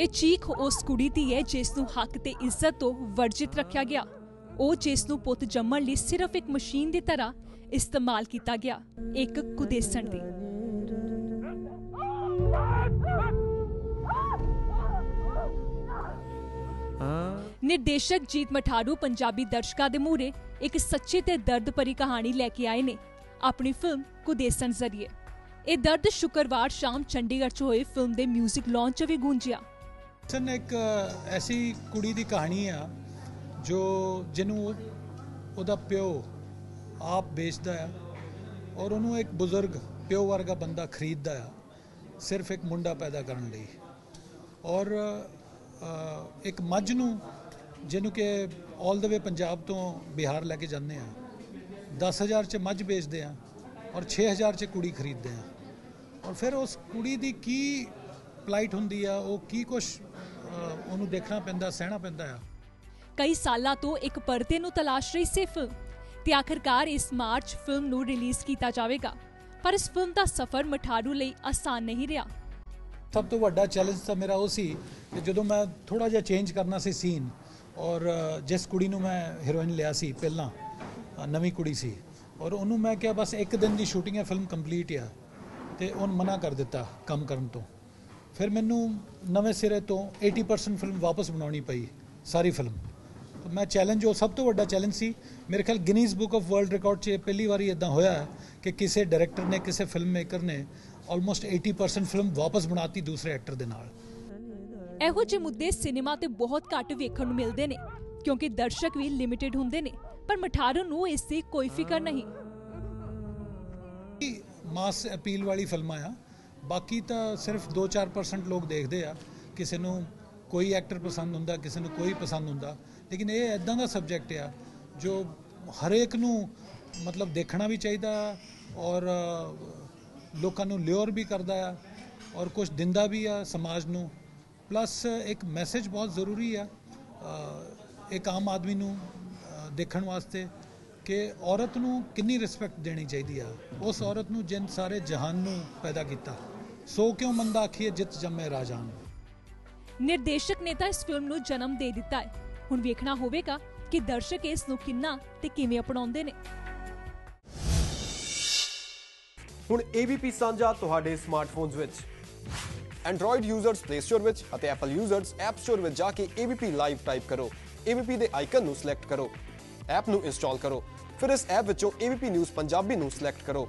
ਇਹ ਚੀਖ ਉਸ ਕੁੜੀ ਦੀ ਹੈ ਜਿਸ ਨੂੰ ਹੱਕ ਤੇ ਇੱਜ਼ਤ ਤੋਂ ਵਰਜਿਤ ਰੱਖਿਆ ਗਿਆ। ਉਹ ਜਿਸ ਨੂੰ ਪੁੱਤ ਜੰਮਣ ਲਈ ਸਿਰਫ ਇੱਕ ਮਸ਼ੀਨ ਦੀ ਤਰ੍ਹਾਂ ਇਸਤੇਮਾਲ ਕੀਤਾ ਗਿਆ, ਇੱਕ ਕੁਦੇਸਣ ਦੀ। ਨਿਰਦੇਸ਼ਕ ਜੀਤ ਮਠਾਰੂ ਪੰਜਾਬੀ ਦਰਸ਼ਕਾਂ ਦੇ ਮੂਹਰੇ ਇੱਕ ਸੱਚੀ ਤੇ ਦਰਦ ਭਰੀ ਕਹਾਣੀ ਲੈ ਕੇ ਆਏ ਨੇ, ਆਪਣੀ ਫਿਲਮ ਕੁਦੇਸਣ ਜ਼ਰੀਏ। ਇਹ ਦਰਦ ਸ਼ੁੱਕਰਵਾਰ ਸ਼ਾਮ ਚੰਡੀਗੜ੍ਹ 'ਚ ਹੋਏ ਫਿਲਮ ਦੇ 뮤직 ਲਾਂਚ 'ਚ ਵੀ ਗੂੰਜਿਆ। ਸਨ ਇੱਕ ਐਸੀ ਕੁੜੀ ਦੀ ਕਹਾਣੀ ਆ, ਜੋ ਜਿਹਨੂੰ ਉਹਦਾ ਪਿਓ ਆਪ ਵੇਚਦਾ ਆ ਔਰ ਉਹਨੂੰ ਇੱਕ ਬਜ਼ੁਰਗ ਪਿਓ ਵਰਗਾ ਬੰਦਾ ਖਰੀਦਦਾ ਆ, ਸਿਰਫ ਇੱਕ ਮੁੰਡਾ ਪੈਦਾ ਕਰਨ ਲਈ। ਔਰ ਇੱਕ ਮੱਝ ਨੂੰ, ਜਿਹਨੂੰ ਕਿ 올 ਦ ਵੇ ਪੰਜਾਬ ਤੋਂ ਬਿਹਾਰ ਲੈ ਕੇ ਜਾਂਦੇ ਆ 10000 ਚ ਮੱਝ ਵੇਚਦੇ ਆ ਔਰ 6000 ਚ ਕੁੜੀ ਖਰੀਦਦੇ ਆ। ਔਰ ਫਿਰ ਉਸ ਕੁੜੀ ਦੀ ਕੀ ਪਲਾਈਟ ਹੁੰਦੀ ਆ, ਉਹ ਕੀ ਕੁਛ ਉਹਨੂੰ ਦੇਖਣਾ ਪੈਂਦਾ ਸਹਿਣਾ ਪੈਂਦਾ ਆ। ਕਈ ਸਾਲਾਂ ਤੋਂ ਇੱਕ ਪਰਦੇ ਨੂੰ ਤਲਾਸ਼ ਰਹੀ ਸੀ ਫਿਲਮ ਤੇ ਆਖਰਕਾਰ ਇਸ ਮਾਰਚ ਫਿਲਮ ਨੂੰ ਰਿਲੀਜ਼ ਕੀਤਾ ਜਾਵੇਗਾ। ਪਰ ਇਸ ਫਿਲਮ ਦਾ ਸਫ਼ਰ ਮਠਾਰੂ ਲਈ ਆਸਾਨ ਨਹੀਂ ਰਿਹਾ। ਸਭ ਤੋਂ ਵੱਡਾ ਚੈਲੰਜ ਤਾਂ ਮੇਰਾ ਉਹ ਸੀ ਕਿ ਜਦੋਂ ਮੈਂ ਥੋੜਾ ਜਿਹਾ ਚੇਂਜ ਕਰਨਾ ਸੀ ਸੀਨ ਔਰ ਜਿਸ ਕੁੜੀ ਨੂੰ ਮੈਂ ਹੀਰੋਇਨ ਲਿਆ ਸੀ ਪਹਿਲਾਂ ਨਵੀਂ ਕੁੜੀ ਸੀ ਔਰ ਉਹਨੂੰ ਮੈਂ ਕਿਹਾ ਬਸ ਇੱਕ ਦਿਨ ਦੀ ਸ਼ੂਟਿੰਗ ਹੈ ਫਿਲਮ ਕੰਪਲੀਟ ਆ। ਤੇ ਉਹਨ ਮਨਾ ਕਰ ਦਿੱਤਾ ਕੰਮ ਕਰਨ ਤੋਂ। ਫਿਰ ਮੈਨੂੰ ਨਵੇਂ ਸਿਰੇ ਤੋਂ 80% ਫਿਲਮ ਵਾਪਸ ਬਣਾਉਣੀ ਪਈ ਸਾਰੀ ਫਿਲਮ ਮੈਂ ਚੈਲੰਜ ਉਹ ਸਭ ਤੋਂ ਵੱਡਾ ਚੈਲੰਜ ਸੀ। ਮੇਰੇ ਖਿਆਲ Guinness book of world record 'ਚ ਪਹਿਲੀ ਵਾਰੀ ਇਦਾਂ ਹੋਇਆ ਕਿ ਕਿਸੇ ਡਾਇਰੈਕਟਰ ਨੇ ਕਿਸੇ ਫਿਲਮ ਮੇਕਰ ਨੇ ਆਲਮੋਸਟ 80% ਫਿਲਮ ਵਾਪਸ ਬਣਾਤੀ ਦੂਸਰੇ ਐਕਟਰ ਦੇ ਨਾਲ। ਇਹੋ ਜਿਹੇ ਮੁੱਦੇ ਸਿਨੇਮਾ ਤੇ ਬਹੁਤ ਘੱਟ ਵੇਖਣ ਨੂੰ ਮਿਲਦੇ ਨੇ ਕਿਉਂਕਿ ਦਰਸ਼ਕ ਵੀ ਲਿਮਿਟਿਡ ਹੁੰਦੇ ਨੇ ਪਰ ਮਠਾਰੂ ਨੂੰ ਇਸ ਦੀ ਕੋਈ ਫਿਕਰ ਨਹੀਂ। ਮਾਸ ਅਪੀਲ ਵਾਲੀ ਫਿਲਮਾਂ ਆ। ਬਾਕੀ ਤਾਂ ਸਿਰਫ 2-4% ਲੋਕ ਦੇਖਦੇ ਆ, ਕਿਸੇ ਨੂੰ ਕੋਈ ਐਕਟਰ ਪਸੰਦ ਹੁੰਦਾ, ਕਿਸੇ ਨੂੰ ਕੋਈ ਪਸੰਦ ਹੁੰਦਾ। ਲੇਕਿਨ ਇਹ ਐਦਾਂ ਦਾ ਸਬਜੈਕਟ ਆ, ਜੋ ਹਰੇਕ ਨੂੰ ਮਤਲਬ ਦੇਖਣਾ ਵੀ ਚਾਹੀਦਾ ਔਰ ਲੋਕਾਂ ਨੂੰ ਲਿਓਰ ਵੀ ਕਰਦਾ ਆ ਔਰ ਕੁਝ ਦਿੰਦਾ ਵੀ ਆ ਸਮਾਜ ਨੂੰ। ਪਲੱਸ ਇੱਕ ਮੈਸੇਜ ਬਹੁਤ ਜ਼ਰੂਰੀ ਆ ਇੱਕ ਆਮ ਆਦਮੀ ਨੂੰ ਦੇਖਣ ਵਾਸਤੇ ਕਿ ਔਰਤ ਨੂੰ ਕਿੰਨੀ ਰਿਸਪੈਕਟ ਦੇਣੀ ਚਾਹੀਦੀ ਆ। ਉਸ ਔਰਤ ਨੂੰ ਜਿਨ ਸਾਰੇ ਜਹਾਨ ਨੂੰ ਪੈਦਾ ਕੀਤਾ। ਸੋ ਕਿਉਂ ਮੰਦਾ ਆਖੀਏ ਜਿਤ ਜੰਮੇ ਰਾਜਾਨ ਨਿਰਦੇਸ਼ਕ ਨੇ ਤਾਂ ਇਸ ਫਿਲਮ ਨੂੰ ਜਨਮ ਦੇ ਦਿੱਤਾ ਹੈ। ਹੁਣ ਵੇਖਣਾ ਹੋਵੇਗਾ ਕਿ ਦਰਸ਼ਕ ਇਸ ਨੂੰ ਕਿੰਨਾ ਤੇ ਕਿਵੇਂ ਅਪਣਾਉਂਦੇ ਨੇ। ਹੁਣ ABP ਸਾਂਝਾ ਤੁਹਾਡੇ ਸਮਾਰਟਫੋਨਸ ਵਿੱਚ। Android ਯੂਜ਼ਰਸ Play Store ਵਿੱਚ ਅਤੇ Apple ਯੂਜ਼ਰਸ App Store ਵਿੱਚ ਜਾ ਕੇ ABP ਲਾਈਵ ਟਾਈਪ ਕਰੋ। ABP ਦੇ ਆਈਕਨ ਨੂੰ ਸਿਲੈਕਟ ਕਰੋ। ਐਪ ਨੂੰ ਇੰਸਟਾਲ ਕਰੋ। ਫਿਰ ਇਸ ਐਪ ਵਿੱਚੋਂ ABP ਨਿਊਜ਼ ਪੰਜਾਬੀ ਨੂੰ ਸਿਲੈਕਟ ਕਰੋ।